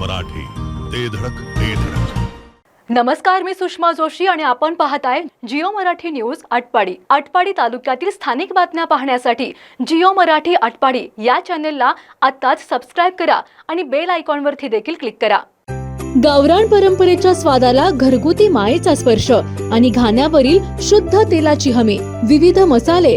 मराठी. ते धडक ते धडक. नमस्कार मी सुषमा जोशी आणि आपण पाहताय जिओ मराठी न्यूज आटपाडी. आटपाडी तालुक्यातील स्थानिक बातम्या पाहण्यासाठी जिओ मराठी आटपाडी या चॅनेलला आत्ताच सबस्क्राईब करा आणि बेल आयकॉनवरती देखील क्लिक करा. गावरान परंपरेच्या स्वादाला घरगुती मायेचा स्पर्श आणि घाण्यावरील शुद्ध तेलाची हमी विविध मसाले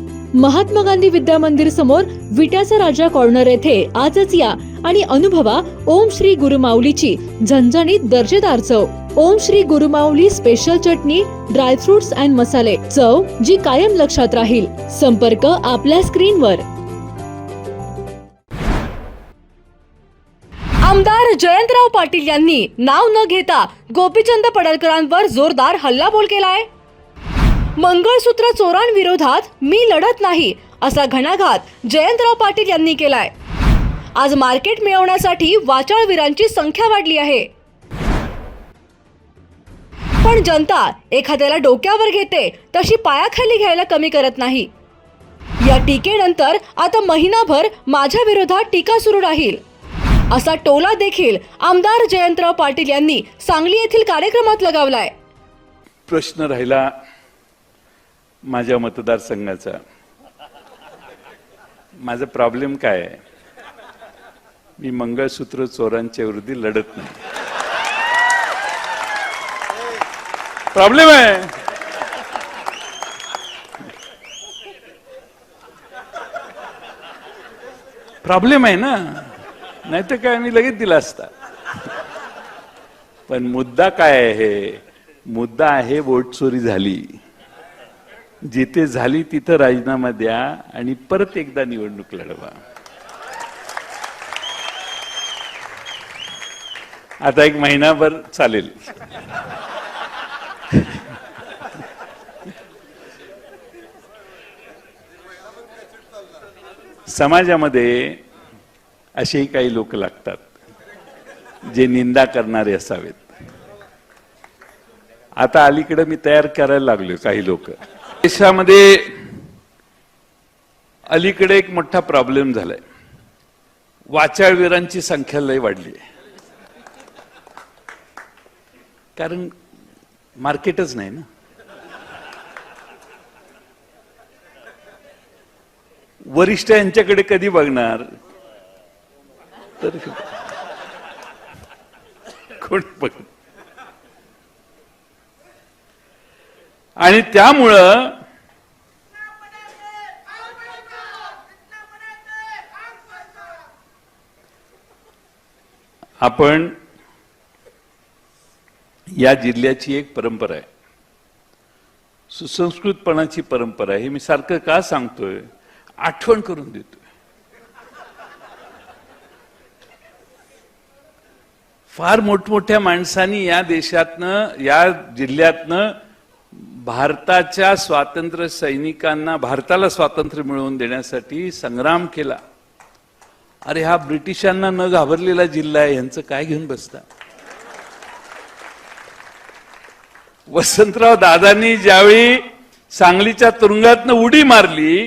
महात्मा गांधी विद्या मंदिर समोर विट्याचा राजा कॉर्नर येथे आजच या आणि अनुभवा ओम श्री गुरुमाऊलीची झणझणीत दर्जेदार चव. Om Shri Gurumauli special chutney dry fruits and मसाले चव जी कायम लक्षात राहील. संपर्क आपल्या स्क्रीनवर. आमदार जयंतराव पाटील यांनी नाव न घेता गोपीचंद पडळकरांवर जोरदार हल्लाबोल केलाय. मंगळसूत्र चोरांविरोधात मी लढत नाही असा घणाघात जयंतराव पाटील यांनी केलाय. आज मार्केट मिळवण्यासाठी वाचाळवीरांची संख्या वाढली आहे. पण जनता एखाद्याला डोक्यावर घेते तशी पायाखाली घ्यायला कमी करत नाही. या टीकेनंतर आता महिनाभर माझ्या विरोधात टीका सुरू राहील. असा टोला देखील आमदार जयंतराव पाटील यांनी सांगली येथील कार्यक्रमात लगावलाय. प्रश्न राहिला माझ्या मतदारसंघाचा. माझा प्रॉब्लेम काय आहे? मी मंगळसूत्र चोरांच्या विरुद्ध लढत नाही. प्रॉब्लेम आहे. प्रॉब्लेम आहे ना? नाही तर काय मी लगेच दिला असता. पण मुद्दा काय आहे? मुद्दा आहे वोट चोरी झाली. जिथे झाली तिथं राजीनामा द्या आणि परत एकदा निवडणूक लढवा. आता एक महिनाभर चालेल. समाजामध्ये असेही काही लोक लागतात जे निंदा करणारे असावेत. आता अलीकडे मी तयार करायला लागलोय काही लोक. देशामध्ये अलीकडे एक मोठा प्रॉब्लेम झालाय. वाचाळवीरांची संख्या लय वाढली आहे कारण मार्केटच नाही ना. वरिष्ठ यांच्याकडे कधी बघणार? तर कोण बघ आणि त्यामुळं आपण या जिल्ह्याची एक परंपरा आहे. सुसंस्कृतपणाची परंपरा आहे. हे मी सारखं का सांगतोय? आठवण करून देतोय. फार मोठमोठ्या माणसांनी या देशातनं या जिल्ह्यातनं भारताच्या स्वातंत्र्य सैनिकांना भारताला स्वातंत्र्य मिळवून देण्यासाठी संग्राम केला. अरे हा ब्रिटिशांना न घाबरलेला जिल्हा आहे यांचं काय घेऊन बसता? वसंतराव दादांनी ज्यावेळी सांगलीच्या तुरुंगातनं उडी मारली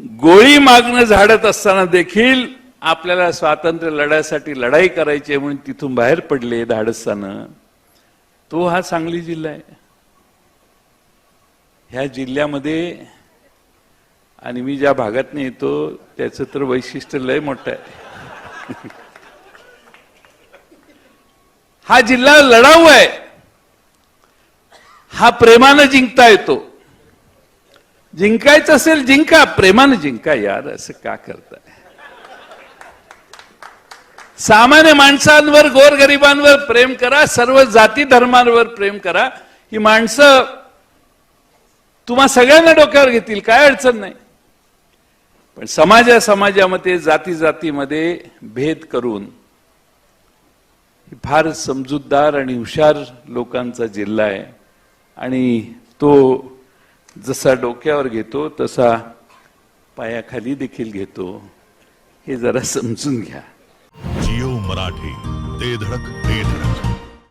गोळी मागणं झाडत असताना देखील आपल्याला स्वातंत्र्य लढ्यासाठी लढाई करायची आहे म्हणून तिथून बाहेर पडले धाडसानं. तो हा सांगली जिल्हा आहे. ह्या जिल्ह्यामध्ये आणि मी ज्या भागात येतो त्याचं तर वैशिष्ट्य लय मोठं आहे. हा जिल्हा लढाऊ आहे. हा प्रेमानं जिंकता येतो. जिंकायचं असेल जिंका प्रेमानं जिंका यार असं का करताय? सामान्य माणसांवर गोरगरिबांवर प्रेम करा सर्व जाती धर्मांवर प्रेम करा. ही माणसं तुम्हा सगळ्यांना डोक्यावर घेतील काय अडचण नाही. पण समाजा समाजामध्ये जाती जातीमध्ये भेद करून फार समजूतदार आणि हुशार लोकांचा जिल्हा आहे. आणि तो जसा डोक्यावर घेतो तसा पायाखाली देखील घेतो. हे जरा समजून घ्या. जिओ मराठी ते धडक ते धडक.